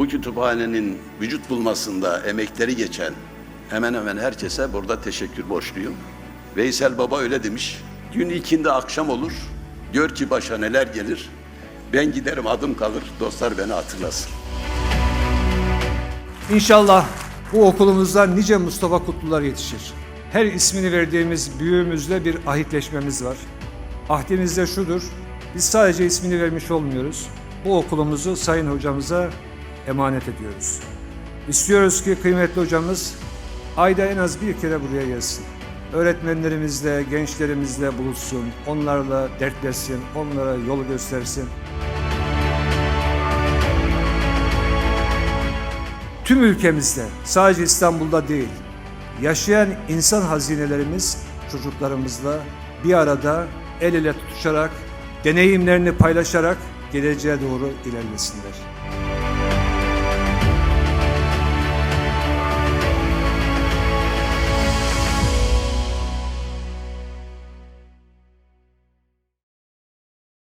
bu kütüphanenin vücut bulmasında emekleri geçen hemen hemen herkese burada teşekkür borçluyum. Veysel Baba öyle demiş. Gün ikindi akşam olur. Gör ki başa neler gelir. Ben giderim adım kalır. Dostlar beni hatırlasın. İnşallah bu okulumuzda nice Mustafa Kutlular yetişir. Her ismini verdiğimiz büyüğümüzle bir ahitleşmemiz var. Ahdimiz de şudur, biz sadece ismini vermiş olmuyoruz. Bu okulumuzu sayın hocamıza emanet ediyoruz. İstiyoruz ki kıymetli hocamız ayda en az bir kere buraya gelsin. Öğretmenlerimizle, gençlerimizle buluşsun, onlarla dertleşsin, onlara yol göstersin. Tüm ülkemizde, sadece İstanbul'da değil, yaşayan insan hazinelerimiz çocuklarımızla bir arada el ele tutuşarak, deneyimlerini paylaşarak geleceğe doğru ilerlesinler.